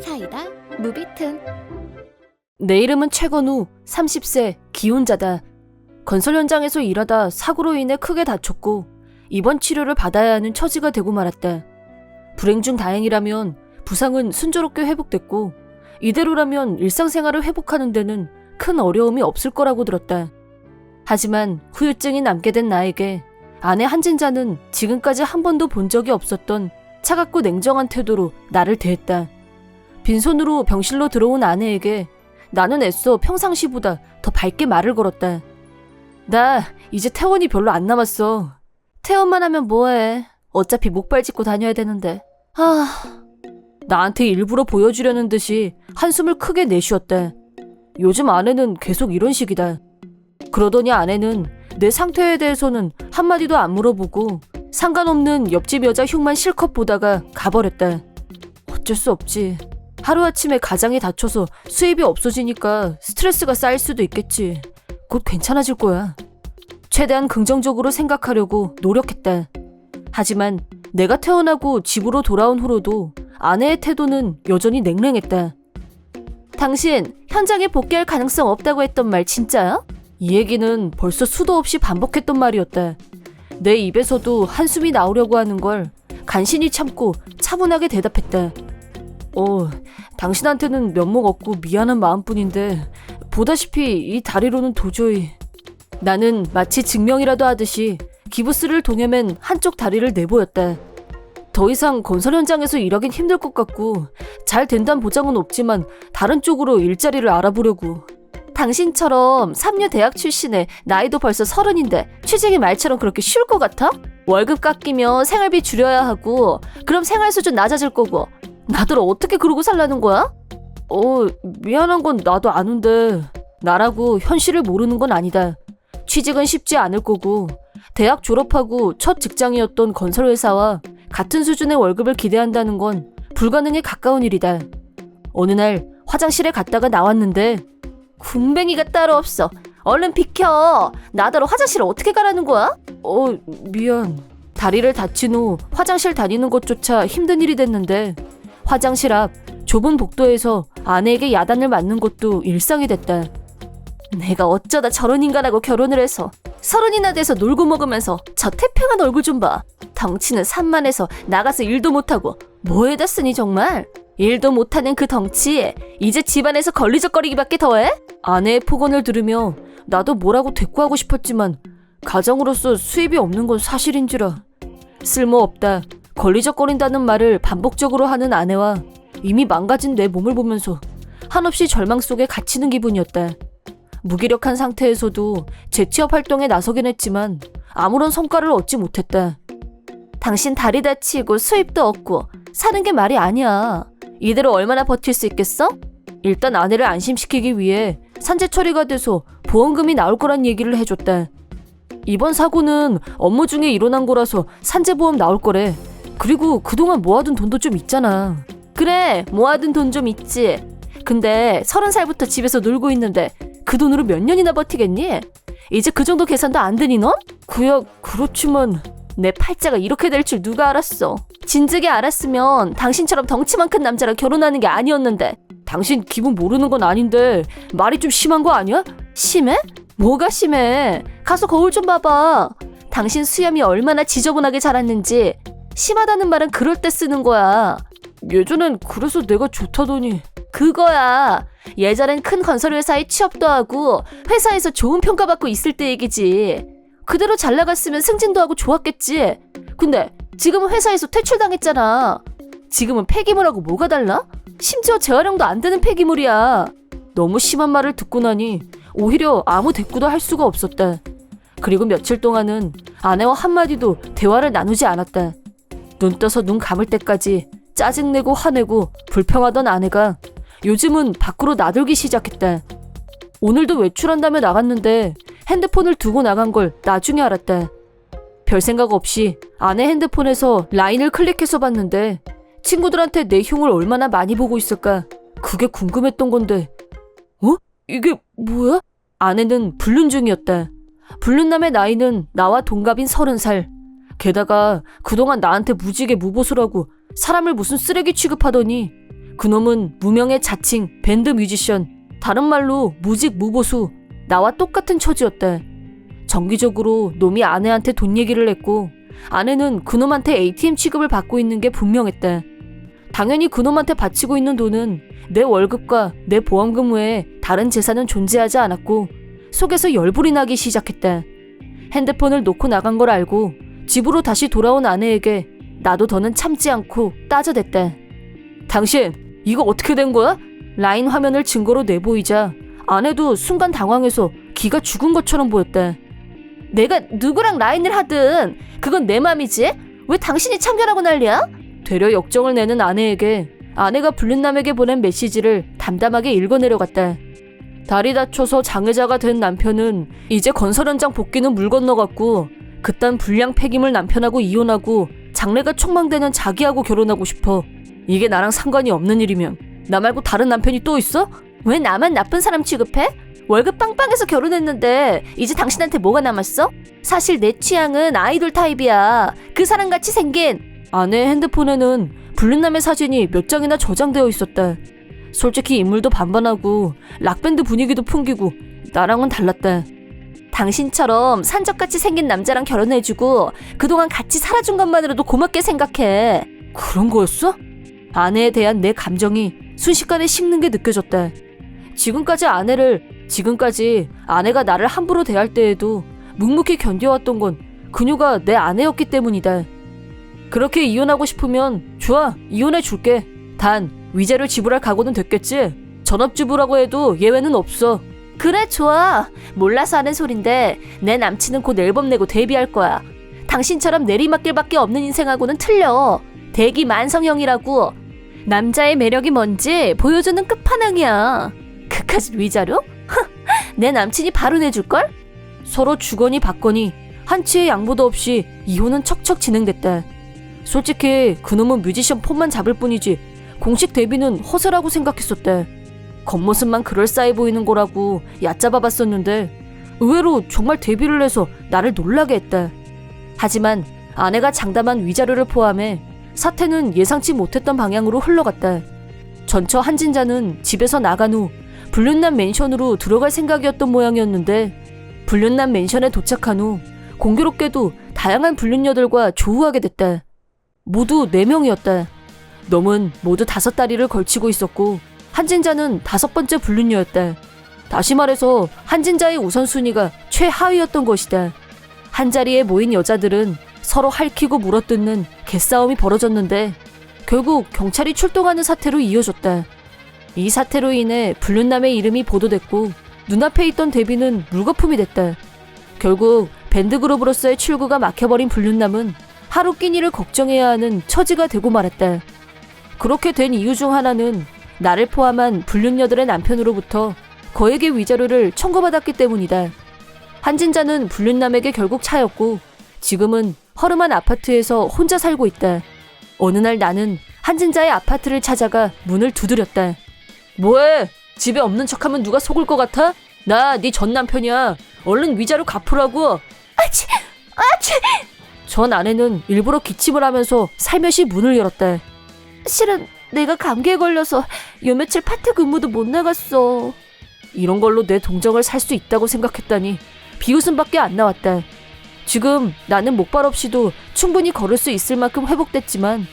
사이다 무비튼 내 이름은 최건우, 30세, 기혼자다. 건설 현장에서 일하다 사고로 인해 크게 다쳤고 입원 치료를 받아야 하는 처지가 되고 말았다. 불행 중 다행이라면 부상은 순조롭게 회복됐고 이대로라면 일상생활을 회복하는 데는 큰 어려움이 없을 거라고 들었다. 하지만 후유증이 남게 된 나에게 아내 한진자는 지금까지 한 번도 본 적이 없었던 차갑고 냉정한 태도로 나를 대했다. 빈손으로 병실로 들어온 아내에게 나는 애써 평상시보다 더 밝게 말을 걸었다. 나 이제 퇴원이 별로 안 남았어. 퇴원만 하면 뭐해. 어차피 목발 짚고 다녀야 되는데. 아, 나한테 일부러 보여주려는 듯이 한숨을 크게 내쉬었다. 요즘 아내는 계속 이런 식이다. 그러더니 아내는 내 상태에 대해서는 한마디도 안 물어보고 상관없는 옆집 여자 흉만 실컷 보다가 가버렸다. 어쩔 수 없지. 하루아침에 가장이 다쳐서 수입이 없어지니까 스트레스가 쌓일 수도 있겠지. 곧 괜찮아질 거야. 최대한 긍정적으로 생각하려고 노력했다. 하지만 내가 태어나고 집으로 돌아온 후로도 아내의 태도는 여전히 냉랭했다. 당신 현장에 복귀할 가능성 없다고 했던 말 진짜야? 이 얘기는 벌써 수도 없이 반복했던 말이었다. 내 입에서도 한숨이 나오려고 하는 걸 간신히 참고 차분하게 대답했다. 어, 당신한테는 면목 없고 미안한 마음뿐인데 보다시피 이 다리로는 도저히 나는 마치 증명이라도 하듯이 기부스를 동여맨 한쪽 다리를 내보였다. 더 이상 건설 현장에서 일하긴 힘들 것 같고 잘 된다는 보장은 없지만 다른 쪽으로 일자리를 알아보려고. 당신처럼 3류 대학 출신에 나이도 벌써 서른인데 취직이 말처럼 그렇게 쉬울 것 같아? 월급 깎이면 생활비 줄여야 하고 그럼 생활 수준 낮아질 거고 나들 어떻게 그러고 살라는 거야? 어, 미안한 건 나도 아는데 나라고 현실을 모르는 건 아니다. 취직은 쉽지 않을 거고 대학 졸업하고 첫 직장이었던 건설회사와 같은 수준의 월급을 기대한다는 건 불가능에 가까운 일이다. 어느 날 화장실에 갔다가 나왔는데 군뱅이가 따로 없어. 얼른 비켜. 나더러 화장실 어떻게 가라는 거야? 어, 미안. 다리를 다친 후 화장실 다니는 것조차 힘든 일이 됐는데 화장실 앞 좁은 복도에서 아내에게 야단을 맞는 것도 일상이 됐다. 내가 어쩌다 저런 인간하고 결혼을 해서 서른이나 돼서 놀고 먹으면서 저 태평한 얼굴 좀 봐. 덩치는 산만해서 나가서 일도 못하고 뭐에다 쓰니 정말? 일도 못하는 그 덩치에 이제 집안에서 걸리적거리기밖에 더해? 아내의 폭언을 들으며 나도 뭐라고 대꾸하고 싶었지만 가정으로서 수입이 없는 건 사실인지라 쓸모없다 걸리적거린다는 말을 반복적으로 하는 아내와 이미 망가진 내 몸을 보면서 한없이 절망 속에 갇히는 기분이었다. 무기력한 상태에서도 재취업 활동에 나서긴 했지만 아무런 성과를 얻지 못했다. 당신 다리 다치고 수입도 없고 사는 게 말이 아니야. 이대로 얼마나 버틸 수 있겠어? 일단 아내를 안심시키기 위해 산재 처리가 돼서 보험금이 나올 거란 얘기를 해줬다. 이번 사고는 업무 중에 일어난 거라서 산재보험 나올 거래. 그리고 그동안 모아둔 돈도 좀 있잖아. 그래, 모아둔 돈 좀 있지. 근데 서른 살부터 집에서 놀고 있는데 그 돈으로 몇 년이나 버티겠니? 이제 그 정도 계산도 안 되니 넌? 그야 그렇지만 내 팔자가 이렇게 될 줄 누가 알았어. 진즉에 알았으면 당신처럼 덩치만 큰 남자랑 결혼하는 게 아니었는데 당신 기분 모르는 건 아닌데 말이 좀 심한 거 아니야? 심해? 뭐가 심해? 가서 거울 좀 봐봐. 당신 수염이 얼마나 지저분하게 자랐는지 심하다는 말은 그럴 때 쓰는 거야. 예전엔 그래서 내가 좋다더니 그거야. 예전엔 큰 건설회사에 취업도 하고 회사에서 좋은 평가받고 있을 때 얘기지. 그대로 잘 나갔으면 승진도 하고 좋았겠지. 근데 지금은 회사에서 퇴출당했잖아. 지금은 폐기물하고 뭐가 달라? 심지어 재활용도 안 되는 폐기물이야. 너무 심한 말을 듣고 나니 오히려 아무 대꾸도 할 수가 없었다. 그리고 며칠 동안은 아내와 한마디도 대화를 나누지 않았다. 눈 떠서 눈 감을 때까지 짜증내고 화내고 불평하던 아내가 요즘은 밖으로 나들기 시작했다. 오늘도 외출한다며 나갔는데 핸드폰을 두고 나간 걸 나중에 알았다. 별 생각 없이 아내 핸드폰에서 라인을 클릭해서 봤는데 친구들한테 내 흉을 얼마나 많이 보고 있을까 그게 궁금했던 건데 어? 이게 뭐야? 아내는 불륜 중이었다. 불륜남의 나이는 나와 동갑인 서른 살. 게다가 그동안 나한테 무지개 무보수라고 사람을 무슨 쓰레기 취급하더니 그놈은 무명의 자칭 밴드 뮤지션, 다른 말로 무직 무보수, 나와 똑같은 처지였다. 정기적으로 놈이 아내한테 돈 얘기를 했고 아내는 그놈한테 ATM 취급을 받고 있는 게 분명했다. 당연히 그놈한테 바치고 있는 돈은 내 월급과 내 보험금 외에 다른 재산은 존재하지 않았고 속에서 열불이 나기 시작했다. 핸드폰을 놓고 나간 걸 알고 집으로 다시 돌아온 아내에게 나도 더는 참지 않고 따져댔다. 당신, 이거 어떻게 된 거야? 라인 화면을 증거로 내보이자 아내도 순간 당황해서 기가 죽은 것처럼 보였다. 내가 누구랑 라인을 하든 그건 내 맘이지? 왜 당신이 참견하고 난리야? 되려 역정을 내는 아내에게 아내가 불륜남에게 보낸 메시지를 담담하게 읽어내려갔다. 다리 다쳐서 장애자가 된 남편은 이제 건설 현장 복귀는 물 건너갔고 그딴 불량 폐기물 남편하고 이혼하고 장래가 촉망되는 자기하고 결혼하고 싶어. 이게 나랑 상관이 없는 일이면 나 말고 다른 남편이 또 있어? 왜 나만 나쁜 사람 취급해? 월급 빵빵해서 결혼했는데 이제 당신한테 뭐가 남았어? 사실 내 취향은 아이돌 타입이야. 그 사람같이 생긴 아내 핸드폰에는 불륜남의 사진이 몇 장이나 저장되어 있었다. 솔직히 인물도 반반하고 락밴드 분위기도 풍기고 나랑은 달랐다. 당신처럼 산적같이 생긴 남자랑 결혼해주고 그동안 같이 살아준 것만으로도 고맙게 생각해. 그런 거였어? 아내에 대한 내 감정이 순식간에 식는 게 느껴졌다. 지금까지 아내를, 지금까지 아내가 나를 함부로 대할 때에도 묵묵히 견뎌왔던 건 그녀가 내 아내였기 때문이다. 그렇게 이혼하고 싶으면 좋아, 이혼해 줄게. 단, 위자료 지불할 각오는 됐겠지? 전업주부라고 해도 예외는 없어. 그래, 좋아. 몰라서 하는 소린데 내 남친은 곧 앨범 내고 데뷔할 거야. 당신처럼 내리막길밖에 없는 인생하고는 틀려. 대기 만성형이라고. 남자의 매력이 뭔지 보여주는 끝판왕이야. 그까짓 위자료? 내 남친이 바로 내줄걸? 서로 주거니 받거니 한치의 양보도 없이 이혼은 척척 진행됐다. 솔직히 그놈은 뮤지션 폰만 잡을 뿐이지 공식 데뷔는 허세라고 생각했었대. 겉모습만 그럴싸해 보이는 거라고 얕잡아 봤었는데 의외로 정말 데뷔를 해서 나를 놀라게 했다. 하지만 아내가 장담한 위자료를 포함해 사태는 예상치 못했던 방향으로 흘러갔다. 전처 한진자는 집에서 나간 후 불륜남 맨션으로 들어갈 생각이었던 모양이었는데 불륜남 맨션에 도착한 후 공교롭게도 다양한 불륜녀들과 조우하게 됐다. 모두 4명이었다. 놈은 모두 다섯 다리를 걸치고 있었고 한진자는 다섯 번째 불륜녀였다. 다시 말해서 한진자의 우선순위가 최하위였던 것이다. 한 자리에 모인 여자들은 서로 핥히고 물어뜯는 개싸움이 벌어졌는데 결국 경찰이 출동하는 사태로 이어졌다. 이 사태로 인해 불륜남의 이름이 보도됐고 눈앞에 있던 데뷔는 물거품이 됐다. 결국 밴드그룹으로서의 출구가 막혀버린 불륜남은 하루 끼니를 걱정해야 하는 처지가 되고 말았다. 그렇게 된 이유 중 하나는 나를 포함한 불륜녀들의 남편으로부터 거액의 위자료를 청구받았기 때문이다. 한진자는 불륜남에게 결국 차였고 지금은 허름한 아파트에서 혼자 살고 있다. 어느 날 나는 한진자의 아파트를 찾아가 문을 두드렸다. 뭐해? 집에 없는 척하면 누가 속을 것 같아? 나 네 전 남편이야. 얼른 위자료 갚으라고. 아치, 아치. 전 아내는 일부러 기침을 하면서 살며시 문을 열었다. 실은 내가 감기에 걸려서 요 며칠 파트 근무도 못 나갔어. 이런 걸로 내 동정을 살 수 있다고 생각했다니 비웃음밖에 안 나왔다. 지금 나는 목발 없이도 충분히 걸을 수 있을 만큼 회복됐지만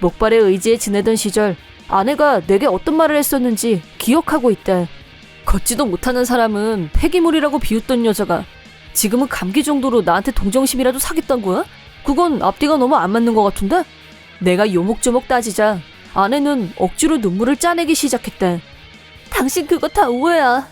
목발에 의지해 지내던 시절 아내가 내게 어떤 말을 했었는지 기억하고 있다. 걷지도 못하는 사람은 폐기물이라고 비웃던 여자가 지금은 감기 정도로 나한테 동정심이라도 사겠단 거야? 그건 앞뒤가 너무 안 맞는 것 같은데? 내가 요목조목 따지자 아내는 억지로 눈물을 짜내기 시작했다. 당신 그거 다 오해야.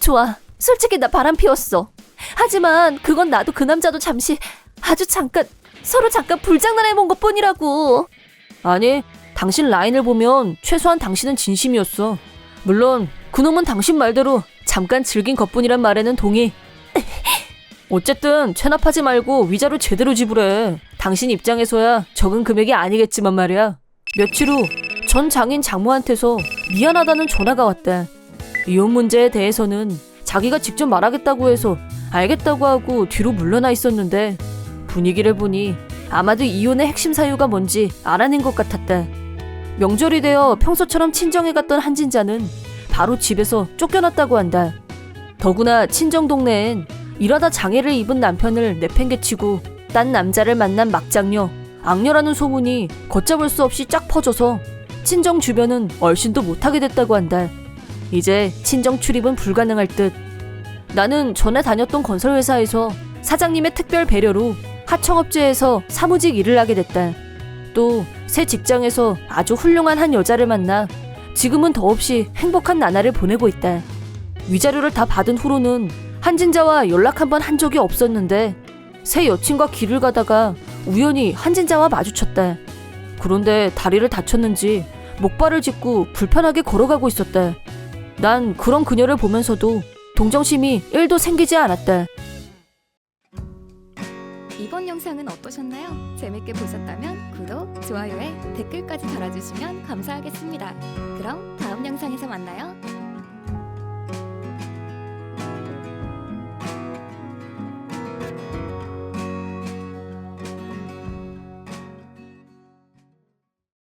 좋아. 솔직히 나 바람 피웠어. 하지만 그건 나도 그 남자도 잠시 아주 잠깐 서로 잠깐 불장난 해 본 것 뿐이라고. 아니, 당신 라인을 보면 최소한 당신은 진심이었어. 물론 그놈은 당신 말대로 잠깐 즐긴 것뿐이란 말에는 동의. 어쨌든 체납하지 말고 위자료 제대로 지불해. 당신 입장에서야 적은 금액이 아니겠지만 말이야. 며칠 후 전 장인 장모한테서 미안하다는 전화가 왔다. 이혼 문제에 대해서는 자기가 직접 말하겠다고 해서 알겠다고 하고 뒤로 물러나 있었는데 분위기를 보니 아마도 이혼의 핵심 사유가 뭔지 알아낸 것 같았다. 명절이 되어 평소처럼 친정에 갔던 한진자는 바로 집에서 쫓겨났다고 한다. 더구나 친정 동네엔 일하다 장애를 입은 남편을 내팽개치고 딴 남자를 만난 막장녀, 악녀라는 소문이 걷잡을 수 없이 쫙 퍼져서 친정 주변은 얼씬도 못하게 됐다고 한다. 이제 친정 출입은 불가능할 듯. 나는 전에 다녔던 건설회사에서 사장님의 특별 배려로 하청업체에서 사무직 일을 하게 됐다. 또 새 직장에서 아주 훌륭한 한 여자를 만나 지금은 더없이 행복한 나날을 보내고 있다. 위자료를 다 받은 후로는 한진자와 연락 한 번 한 적이 없었는데 새 여친과 길을 가다가 우연히 한진자와 마주쳤다. 그런데 다리를 다쳤는지 목발을 짚고 불편하게 걸어가고 있었다. 난 그런 그녀를 보면서도 동정심이 1도 생기지 않았다. 이번 영상은 어떠셨나요? 재밌게 보셨다면 구독, 좋아요에 댓글까지 달아주시면 감사하겠습니다. 그럼 다음 영상에서 만나요.